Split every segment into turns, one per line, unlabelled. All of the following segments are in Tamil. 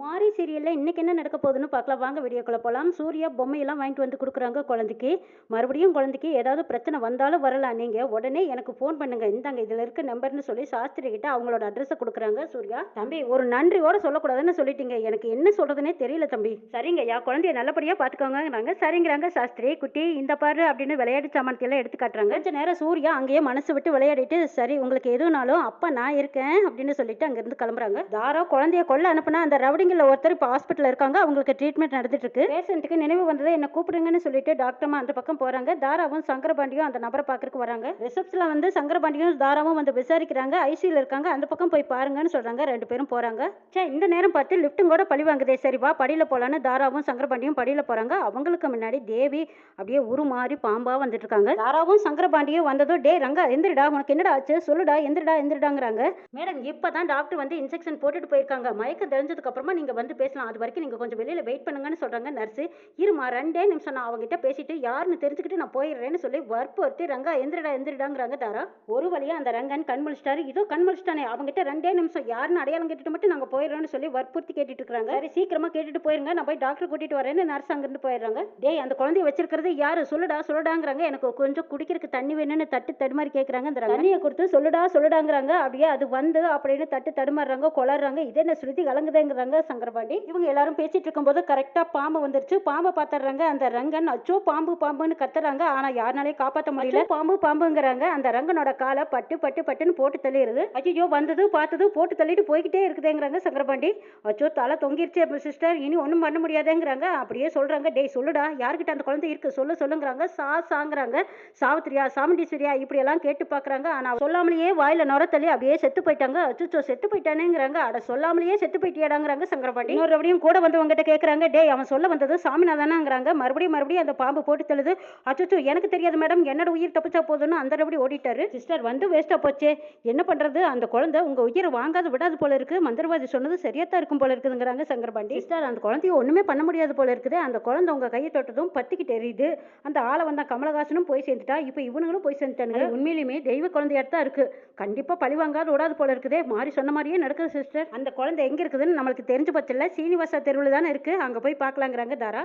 மாரி சீரியலில் இன்றைக்கி என்ன நடக்க போகுதுன்னு பார்க்கலாம். வாங்க வீடியோக்குள்ள போகலாம் சூர்யா பொம்மையெல்லாம் வாங்கிட்டு வந்து கொடுக்குறாங்க குழந்தைக்கு. மறுபடியும் குழந்தைக்கு ஏதாவது பிரச்சனை வந்தாலும் வரலாம். நீங்கள் உடனே எனக்கு ஃபோன் பண்ணுங்கள் இந்தாங்க இதில் இருக்க நம்பர்னு சொல்லி சாஸ்திரி கிட்ட அவங்களோட அட்ரஸை கொடுக்குறாங்க சூர்யா. தம்பி ஒரு நன்றியோடு சொல்லக்கூடாதுன்னு சொல்லிட்டீங்க. எனக்கு என்ன சொல்கிறதுனே தெரியல தம்பி. சரிங்க யா குழந்தைய நல்லபடியாக பார்த்துக்கோங்கிறாங்க சரிங்கிறாங்க சாஸ்திரி. குட்டி இந்த பாரு அப்படின்னு விளையாட்டு சாமானத்தையெல்லாம் எடுத்து காட்டுறாங்க. கொஞ்ச நேரம் சூர்யா அங்கேயே மனசு விட்டு விளையாடிட்டு சரி உங்களுக்கு எதுனாலும் அப்பா நான் இருக்கேன் அப்படின்னு சொல்லிட்டு அங்கேருந்து கிளம்புறாங்க. தாரா குழந்தைய கொள்ள அனுப்புனா அந்த ரவுடி ரவுடிங்கில் ஒருத்தர் இப்போ ஹாஸ்பிட்டலில் இருக்காங்க அவங்களுக்கு ட்ரீட்மெண்ட் நடந்துட்டு இருக்கு பேஷண்ட்டுக்கு நினைவு வந்ததை என்ன கூப்பிடுங்கன்னு சொல்லிட்டு டாக்டர்மா அந்த பக்கம் போறாங்க. தாராவும் சங்கரபாண்டியும் அந்த நபரை பார்க்கறதுக்கு வராங்க. ரிசப்ஷனில் வந்து சங்கரபாண்டியும் தாராவும் வந்து விசாரிக்கிறாங்க. ஐசியில் இருக்காங்க. அந்த பக்கம் போய் பாருங்கன்னு சொல்றாங்க. ரெண்டு பேரும் போறாங்க. சே இந்த நேரம் பார்த்து லிஃப்ட்டும் கூட பழி வாங்குதே. சரி வா படியில் போலான்னு தாராவும் சங்கரபாண்டியும் படியில் போறாங்க. அவங்களுக்கு முன்னாடி தேவி அப்படியே உருமாறி பாம்பா வந்துட்டு இருக்காங்க. தாராவும் சங்கரபாண்டியும் வந்ததும் டே ரங்கா எந்திரிடா. உனக்கு என்னடா ஆச்சு? சொல்லுடா. எந்திரிடா எந்திரிடாங்கிறாங்க. மேடம் இப்பதான் டாக்டர் வந்து இன்ஜெக்ஷன் போட்டுட்டு போயிருக்காங்க. மயக்கம் தெரிஞ்சதுக்கு அப்புறமா நீங்க வந்து பேசலாம். அது வரைக்கும் நீங்கள் கொஞ்சம் வெளியில் வெயிட் பண்ணுங்கன்னு சொல்கிறாங்க நர்ஸு இருமா ரெண்டே நிமிஷம் நான் அவங்ககிட்ட பேசிட்டு யாருன்னு தெரிஞ்சுக்கிட்டு நான் போயிடுறேன்னு சொல்லி வற்புறுத்தி ரங்கா எந்திரிடா எந்திரிடாங்கிறாங்க தாரா. ஒரு வழியாக அந்த ரங்கன் கண் முழிச்சிட்டாரு. இதோ கண் முழிச்சிட்டானே. அவங்ககிட்ட ரெண்டே நிமிஷம் யாருன்னு அடையாளம் கேட்டுட்டு மட்டும் நாங்கள் போயிடுறோம்னு சொல்லி வற்புறுத்தி கேட்டுட்டு இருக்காங்க சரி சீக்கிரமாக கேட்டுட்டு போயிருங்க. நான் போய் டாக்டர் கூட்டிட்டு வரேன்னு நர்ஸ் அங்கிருந்து போயிடுறாங்க. டேய் அந்த குழந்தைய வச்சிருக்கிறது யாரு? சொல்லுடா சொல்லுடாங்கிறாங்க. எனக்கு கொஞ்சம் குடிக்கிறதுக்கு தண்ணி வேணும்னு தட்டு தடுமாறி கேட்குறாங்க அந்த தண்ணியை கொடுத்து சொல்லுடா சொல்லுடாங்கிறாங்க. அப்படியே அது வந்து அப்படின்னு தட்டு தடுமாறுறாங்க கொளறாங்க. இதே என்ன ஸ்ருதி கலங்குதேங்கிறாங்க. சங்கரபாண்டி. இவங்க எல்லாரும் பேசிட்டு இருக்கும்போது கரெக்டாக பாம்பு வந்துருச்சு. பாம்பை பார்த்துடுறாங்க அந்த ரங்கன் அச்சோ பாம்பு பாம்புன்னு கத்துறாங்க. ஆனால் யாருனாலே காப்பாற்ற முடியல. பாம்பு பாம்புங்கிறாங்க. அந்த ரங்கனோட காலை பட்டு பட்டு பட்டுன்னு போட்டு தள்ளிடுது. ஐயோ வந்தது பார்த்தது போட்டு தள்ளிட்டு போய்கிட்டே இருக்குதேங்கிறாங்க சங்கரபாண்டி. அச்சோ தலை தொங்கிருச்சு சிஸ்டர் இனி ஒன்றும் பண்ண முடியாதேங்கிறாங்க. அப்படியே சொல்றாங்க. டேய் சொல்லுடா. யார்கிட்ட அந்த குழந்தை இருக்கு? சொல்லு சொல்லுங்கிறாங்க. சா சாங்கிறாங்க. சாவித்திரியா சாமுண்டீஸ்வரியா இப்படியெல்லாம் கேட்டு பார்க்கறாங்க ஆனால் சொல்லாமலேயே வாயில நுரத்தள்ளி தள்ளி அப்படியே செத்து போயிட்டாங்க. அச்சோ செத்து போயிட்டானேங்கிறாங்க. அட சொல்லாமலேயே செத்து போயிட்டியாடாங்கிறாங்க சங்கரபாண்டி அப்படியும் கூட வந்தவங்ககிட்ட கேட்குறாங்க டேய் அவன் சொல்ல வந்தது சாமிநாதனாங்கிறாங்க. மறுபடியும் மறுபடியும் அந்த பாம்பு போட்டு தள்ளுது. அச்சோ எனக்கு தெரியாது மேடம். என்னோட உயிர் தப்பிச்சா போதுன்னு அந்த அப்படி ஓடிட்டாரு. சிஸ்டர் வந்து வேஸ்ட்டாக போச்சே. என்ன பண்ணுறது அந்த குழந்தை உங்கள் உயிரை வாங்காது விடாது போல இருக்கு. மந்திரவாதி சொன்னது சரியா தான் இருக்கும் போல இருக்குதுங்கிறாங்க சங்கரபாண்டி சிஸ்டர் அந்த குழந்தைய ஒன்றுமே பண்ண முடியாது போல இருக்குது. அந்த குழந்தை உங்கள் கையை தொட்டதும் பத்திக்கிட்டு எரியுது. அந்த ஆளை வந்தா கமலஹாசனும் போய் சேர்ந்துட்டா. இப்போ இவனுங்களும் போய் சேர்ந்துட்டானுங்க. உண்மையிலுமே தெய்வ குழந்தையாட்டு தான் இருக்கு. கண்டிப்பாக பழி வாங்காது விடாது போல இருக்குதே. மாறி சொன்ன மாதிரியே நடக்குது சிஸ்டர். அந்த குழந்தை எங்கே இருக்குதுன்னு நம்மளுக்கு தெரிஞ்ச பட்சத்தில் சீனிவாசா தெருவில் தானே இருக்கு. அங்கே போய் பார்க்கலாங்கிறாங்க தாரா.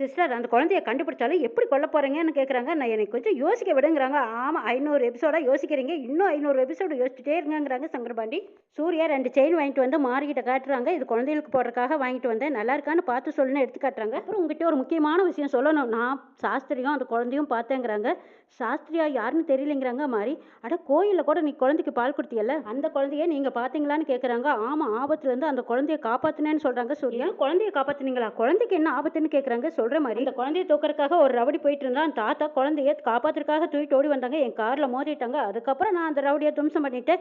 சிஸ்டர் அந்த குழந்தைய கண்டுபிடிச்சாலும் எப்படி கொல்ல போகிறீங்கன்னு கேட்குறாங்க நான் எனக்கு கொஞ்சம் யோசிக்க விடுங்கிறாங்க. ஆமாம் ஐநூறு எபிசோடாக யோசிக்கிறீங்க. இன்னும் ஐநூறு எபிசோடு யோசிச்சுட்டே இருங்கிறாங்க சங்கரபாண்டி. சூர்யா ரெண்டு செயின் வாங்கிட்டு வந்து மாறிக்கிட்ட காட்டுறாங்க. இது குழந்தைகளுக்கு போடுறதுக்காக வாங்கிட்டு வந்தேன். நல்லா இருக்கான்னு பார்த்து சொல்லுன்னு எடுத்து காட்டுறாங்க. அப்புறம் உங்ககிட்ட ஒரு முக்கியமான விஷயம் சொல்லணும். நான் சாஸ்திரியும் அந்த குழந்தையும் பார்த்தேங்கிறாங்க. சாஸ்திரியா யாருன்னு தெரியலைங்கிறாங்க மாறி. அட கோயிலில் கூட நீ குழந்தைக்கு பால் கொடுத்தியல்ல? அந்த குழந்தைய நீங்கள் பார்த்தீங்களான்னு கேட்குறாங்க ஆமாம் ஆபத்துலேருந்து அந்த குழந்தைய காப்பாற்றினேன்னு சொல்கிறாங்க சூர்யா. குழந்தைய காப்பாத்துனீங்களா? குழந்தைக்கு என்ன ஆபத்துன்னு கேட்குறாங்க சொல்கிற மாதிரி இந்த குழந்தைய தூக்கறதுக்காக ஒரு ரவுடி போயிட்டு இருந்தா அந்த தாத்தா குழந்தைய காப்பாத்துறதுக்காக தூக்கிட்டு ஓடி வந்தாங்க. என் காரில் மோதிட்டாங்க. அதுக்கப்புறம் நான் அந்த ரவுடியை தும்சம் பண்ணிட்டு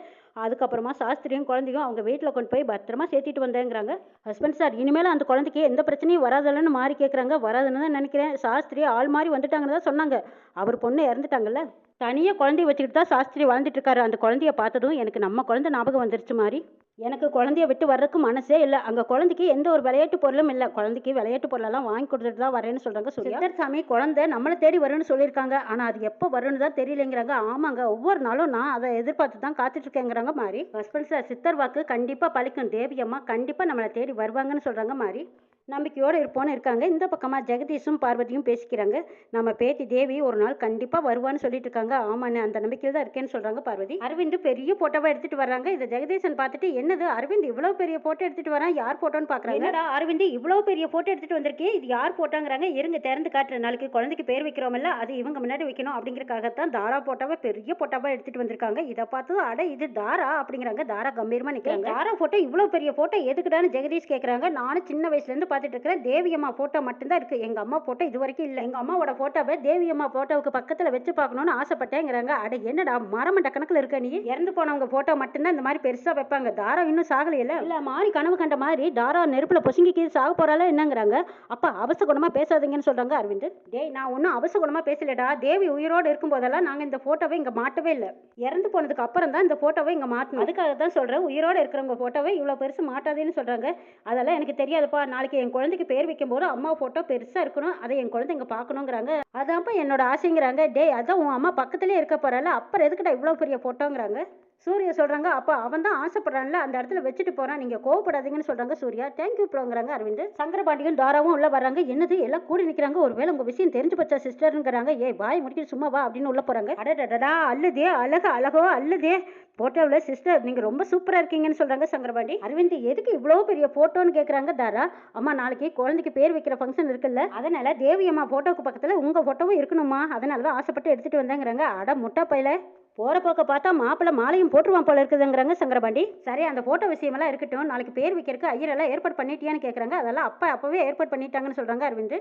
அதுக்கப்புறமா சாஸ்திரியும் குழந்தையும் அவங்க வீட்டில் கொண்டு போய் பத்திரமா சேர்த்திட்டு வந்தேங்கிறாங்க. ஹஸ்பண்ட் சார் இனிமேல் அந்த குழந்தைக்கு எந்த பிரச்சனையும் வராதில்லன்னு மாறி கேட்குறாங்க வராதுன்னு தான் நினைக்கிறேன். சாஸ்திரி ஆள் மாதிரி வந்துட்டாங்கன்னு தான் சொன்னாங்க. அவர் பொண்ணு இறந்துட்டாங்கல்ல. தனியாக குழந்தைய வச்சுக்கிட்டு தான் சாஸ்திரி வாழ்ந்துட்டு இருக்காரு. அந்த குழந்தைய பார்த்ததும் எனக்கு நம்ம குழந்தை ஞாபகம் வந்துருச்சு மாதிரி எனக்கு குழந்தைய விட்டு வர்றதுக்கு மனசே இல்லை. அங்கே குழந்தைக்கு எந்த ஒரு விளையாட்டு பொருளும் இல்லை. குழந்தைக்கு விளையாட்டு பொருளெல்லாம் வாங்கி கொடுத்துட்டு தான் வரேன்னு சொல்கிறாங்க சித்தர் சாமி குழந்தை நம்மளை தேடி வரும்னு சொல்லியிருக்காங்க. ஆனால் அது எப்போ வரும்னு தான் தெரியலைங்கிறாங்க. ஆமாங்க ஒவ்வொரு நாளும் நான் அதை எதிர்பார்த்து தான் காத்துட்டு இருக்கேங்கிறாங்க மாதிரி ஹஸ்பண்ட் சார் சித்தர் வாக்கு கண்டிப்பாக பழிக்கும். தேவியம்மா கண்டிப்பாக நம்மளை தேடி வருவாங்கன்னு சொல்கிறாங்க மாதிரி நம்பிக்கையோடு இருப்போன்னு இருக்காங்க. இந்த பக்கமாக ஜெகதீஷும் பார்வதியும் பேசிக்கிறாங்க. நம்ம பேத்தி தேவி ஒரு நாள் கண்டிப்பாக வருவான்னு சொல்லிட்டு இருக்காங்க. ஆமாண்ணே அந்த நம்பிக்கையில் தான் இருக்கேன்னு சொல்கிறாங்க பார்வதி. அரவிந்த் பெரிய போட்டோவை எடுத்துட்டு வர்றாங்க. இதை ஜெகதீசன் பார்த்துட்டு என்னது அரவிந்த் இவ்வளோ பெரிய போட்டோ எடுத்துட்டு வரான்? யார் போட்டோன்னு பார்க்குறாங்க? அரவிந்த் இவ்வளோ பெரிய போட்டோ எடுத்துட்டு வந்திருக்கே? இது யார் போட்டோங்கிறாங்க இருங்க திறந்து காட்டுற நாளைக்கு குழந்தைக்கு பேர் வைக்கிறோம்ல அது இவங்க முன்னாடி வைக்கணும் அப்படிங்கறக்காகத்தான் தாரா போட்டோவை பெரிய போட்டோவா எடுத்துட்டு வந்திருக்காங்க. இதை பார்த்து அட இது தாரா அப்படிங்கிறாங்க. தாரா கம்பீரமா நிற்கிறாங்க தாரா போட்டோ இவ்வளோ பெரிய போட்டோ எதுக்குடான்னு ஜெகதீஷ் கேட்குறாங்க நானும் சின்ன வயசுலேருந்து பார்த்துட்டு இருக்கிறேன் தேவியம்மா ஃபோட்டோ மட்டும்தான் இருக்குது எங்கள் அம்மா ஃபோட்டோ இது வரைக்கும் இல்லை. எங்கள் அம்மாவோட ஃபோட்டோவை தேவியம்மா ஃபோட்டோவுக்கு பக்கத்தில் வச்சு பார்க்கணும்னு ஆசைப்பட்டேங்கிறாங்க. அட என்னடா மரமண்ட கணக்கில் இருக்க நீ? இறந்து போனவங்க ஃபோட்டோ மட்டும்தான் இந்த மாதிரி பெருசாக வைப்பாங்க. தாரா இன்னும் சாகலையில இல்லை? மாறி கனவு கண்ட மாதிரி தாரா நெருப்பில் பொசுங்கிக்கு சாக போறாளா என்னங்கிறாங்க. அப்பா அவசகுணமாக பேசாதீங்கன்னு சொல்கிறாங்க அரவிந்த். டேய் நான் ஒன்றும் அவசகுணமாக பேசலடா. தேவி உயிரோடு இருக்கும் போதெல்லாம் இந்த ஃபோட்டோவை இங்கே மாட்டவே இல்லை. இறந்து போனதுக்கு அப்புறம் தான் இந்த ஃபோட்டோவை இங்கே மாட்டணும். அதுக்காக தான் சொல்கிறேன் உயிரோடு இருக்கிறவங்க ஃபோட்டோவை இவ்வளோ பெருசு மாட்டாதேன்னு சொல்கிறாங்க அதெல்லாம் எனக்கு தெரியாதுப்பா. நாளைக்கு என் குழந்தைக்கு பேர் வைக்கும்போது அம்மா ஃபோட்டோ பெருசாக இருக்கணும் அதை என் குழந்தைங்க பார்க்கணுங்கிறாங்க. அதான்ப்பா என்னோட ஆசைங்கிறாங்க. டேய் அதான் உன் அம்மா பக்கத்துலேயே இருக்க போகிறால அப்புறம் எதுக்குடா இவ்வளோ பெரிய ஃபோட்டோங்கிறாங்க சூர்யா சொல்கிறாங்க அப்போ அவன் தான் ஆசைப்படுறான்ல அந்த இடத்துல வச்சுட்டு போகிறான் நீங்கள் கோவப்படாதீங்கன்னு சொல்கிறாங்க சூர்யா. தேங்க்யூ ப்ரோங்கிறாங்க அரவிந்த். சங்கரபாண்டியும் தாராவும் உள்ளே வராங்க என்னது எல்லாம் கூடி நிற்கிறாங்க ஒருவேளை உங்கள் விஷயம் தெரிஞ்சு பச்சா சிஸ்டருங்கிறாங்க. ஏ பாய் முடிக்கிட்டு சும்மா வா அப்படின்னு உள்ளே போகிறாங்க அடடடா அல்லதே அழகு அழகோ அல்லதே ஃபோட்டோவில் சிஸ்டர் நீங்கள் ரொம்ப சூப்பராக இருக்கீங்கன்னு சொல்கிறாங்க சங்கரபாண்டி. அரவிந்த் எதுக்கு இவ்வளோ பெரிய ஃபோட்டோன்னு கேட்குறாங்க தாரா? அம்மா நாளைக்கு குழந்தைக்கு பேர் வைக்கிற ஃபங்க்ஷன் இருக்குல்ல. அதனால் தேவி அம்மா ஃபோட்டோக்கு பக்கத்தில் உங்கள் ஃபோட்டோவும் இருக்கணுமா? அதனால தான் ஆசைப்பட்டு எடுத்துகிட்டு வந்தேங்கிறாங்க. அட முட்டா பையில. போகிற போக்க பார்த்தா மாப்பிள்ளை மாலையும் போட்டுருவான் போல இருக்குதுங்கிறாங்க சங்கரபாண்டி. சரி அந்த ஃபோட்டோ விஷயமெல்லாம் இருக்கட்டும். நாளைக்கு பேர் வைக்கிறதுக்கு ஐயரெல்லாம் ஏற்பாடு பண்ணிட்டியான்னு கேட்குறாங்க அதெல்லாம் அப்பா அப்போவே ஏற்பாடு பண்ணிட்டாங்கன்னு சொல்கிறாங்க அரவிந்த்.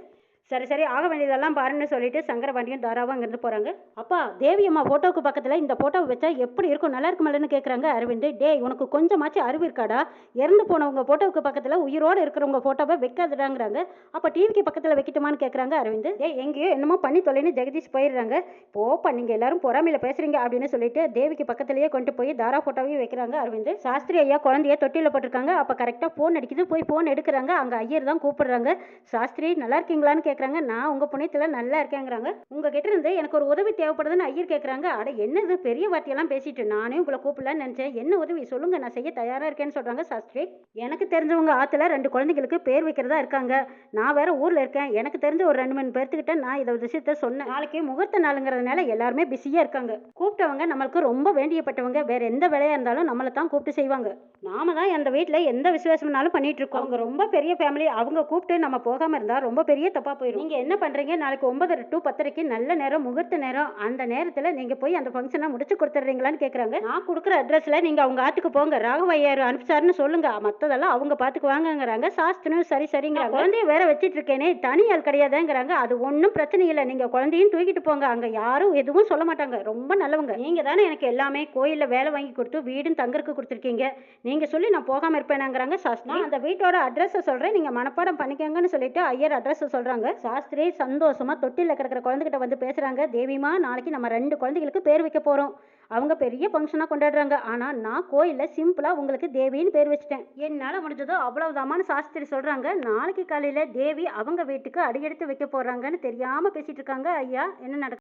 சரி சரி ஆக வேண்டியதெல்லாம் பாருன்னு சொல்லிட்டு சங்கரபாண்டியும் தாராவும் அங்கேருந்து போகிறாங்க அப்பா தேவி அம்மா ஃபோட்டோவுக்கு பக்கத்தில் இந்த ஃபோட்டோவை வச்சா எப்படி இருக்கும்? நல்லா இருக்குமில்லன்னு கேட்குறாங்க அரவிந்த். டேய் உனக்கு கொஞ்சமாச்சும் அறிவு இருக்காடா? இறந்து போனவங்க ஃபோட்டோவுக்கு பக்கத்தில் உயிரோடு இருக்கிறவங்க ஃபோட்டோவை வைக்காதுடாங்கிறாங்க. அப்போ டிவிக்கு பக்கத்தில் வைக்கட்டுமான்னு கேட்குறாங்க அரவிந்த். டே எங்கேயோ என்னமோ பண்ணி தொலைன்னு ஜெகதீஷ் போயிடுறாங்க. போப்பா நீங்கள் எல்லாரும் பொறாமையில் பேசுகிறீங்க அப்படின்னு சொல்லிட்டு தேவிக்கு பக்கத்துலேயே கொண்டு போய் தாரா ஃபோட்டோவையும் வைக்கிறாங்க அரவிந்த். சாஸ்திரி ஐயா குழந்தைய தொட்டியில் போட்டிருக்காங்க. அப்போ கரெக்டாக ஃபோன் அடிக்குது. போய் ஃபோன் எடுக்கிறாங்க. அங்கே ஐயர் தான் கூப்பிடுறாங்க. சாஸ்திரி நல்லா இருக்கீங்களான்னு கேட்குறாங்க நான் உங்கள் புண்ணியத்தில் நல்லா இருக்கேங்கிறாங்க. உங்ககிட்ட இருந்து எனக்கு ஒரு உதவி தேவைப்படுதுன்னு ஐயர் கேட்குறாங்க அட என்னது? பெரிய வார்த்தையெல்லாம் பேசிட்டு நானே உங்களை கூப்பிடலான்னு நினச்சேன். என்ன உதவி? சொல்லுங்க நான் செய்ய தயாராக இருக்கேன்னு சொல்கிறாங்க சாஸ்திரி. எனக்கு தெரிஞ்சவங்க ஆற்றுல ரெண்டு குழந்தைங்களுக்கு பேர் வைக்கிறதா இருக்காங்க. நான் வேற ஊரில் இருக்கேன். எனக்கு தெரிஞ்ச ஒரு ரெண்டு மூணு பேர்த்துக்கிட்ட நான் இதை விஷயத்த சொன்னேன். நாளைக்கு முகூர்த்த நாளுங்கிறதுனால எல்லாருமே பிஸியாக இருக்காங்க. கூப்பிட்டவங்க நம்மளுக்கு ரொம்ப வேண்டியப்பட்டவங்க. வேற எந்த வேலையாக இருந்தாலும் நம்மளை தான் கூப்பிட்டு செய்வாங்க. நாம தான் அந்த வீட்டில் எந்த விசேஷம்னாலும் பண்ணிட்டு இருக்கோம். அவங்க ரொம்ப பெரிய ஃபேமிலி அவங்க கூப்பிட்டு நம்ம போகாமல் இருந்தால் ரொம்ப பெரிய தப்பாக போயிடும் நீங்கள் என்ன பண்ணுறீங்க நாளைக்கு ஒன்பதரை டு பத்தரைக்கு நல்ல நேரம் முகூர்த்த நேரம். அந்த நேரத்தில் நீங்கள் போய் அந்த ஃபங்க்ஷனை முடிச்சு கொடுத்துட்றீங்களான்னு கேட்குறாங்க நான் கொடுக்குற அட்ரஸில் நீங்கள் அவங்க ஆத்துக்கு போங்க. ராகவையார் அனுப்பிச்சாருன்னு சொல்லுங்க. மற்றதெல்லாம் அவங்க பார்த்துக்குவாங்கங்கிறாங்க சாஸ்திரம் சரி சரிங்கிறாங்க. குழந்தைய வேற வச்சிட்டு இருக்கேனே தனி ஆள் கிடையாதுங்கிறாங்க. அது ஒன்றும் பிரச்சனை இல்லை. நீங்கள் குழந்தையும் தூக்கிட்டு போங்க. அங்கே யாரும் எதுவும் சொல்ல மாட்டாங்க. ரொம்ப நல்லவங்க. நீங்கள் தானே எனக்கு எல்லாமே கோயிலில் வேலை வாங்கி கொடுத்து வீடும் தங்கறதுக்கு கொடுத்துருக்கீங்க. நீங்கள் சொல்லி நான் போகாமல் இருப்பேனாங்கிறாங்க சாஸ்திரி. அந்த வீட்டோட அட்ரஸை சொல்கிறேன் நீங்கள் மனப்பாடம் பண்ணிக்கங்கன்னு சொல்லிட்டு ஐயர் அட்ரஸை சொல்கிறாங்க சாஸ்திரி சந்தோஷமாக தொட்டில கிடக்கிற குழந்தைகிட்ட வந்து பேசுகிறாங்க தேவிமா நாளைக்கு நம்ம ரெண்டு குழந்தைகளுக்கு பேர் வைக்க போகிறோம் அவங்க பெரிய ஃபங்க்ஷனாக கொண்டாடுறாங்க. ஆனால் நான் கோயிலில் சிம்பிளாக உங்களுக்கு தேவின்னு பேர் வச்சுட்டேன். என்னால் முடிஞ்சதோ அவ்வளவுதாமான்னு சாஸ்திரி சொல்கிறாங்க நாளைக்கு காலையில் தேவி அவங்க வீட்டுக்கு அடியெடுத்து வைக்க போகிறாங்கன்னு தெரியாமல் பேசிகிட்டு இருக்காங்க. ஐயா என்ன நடக்கு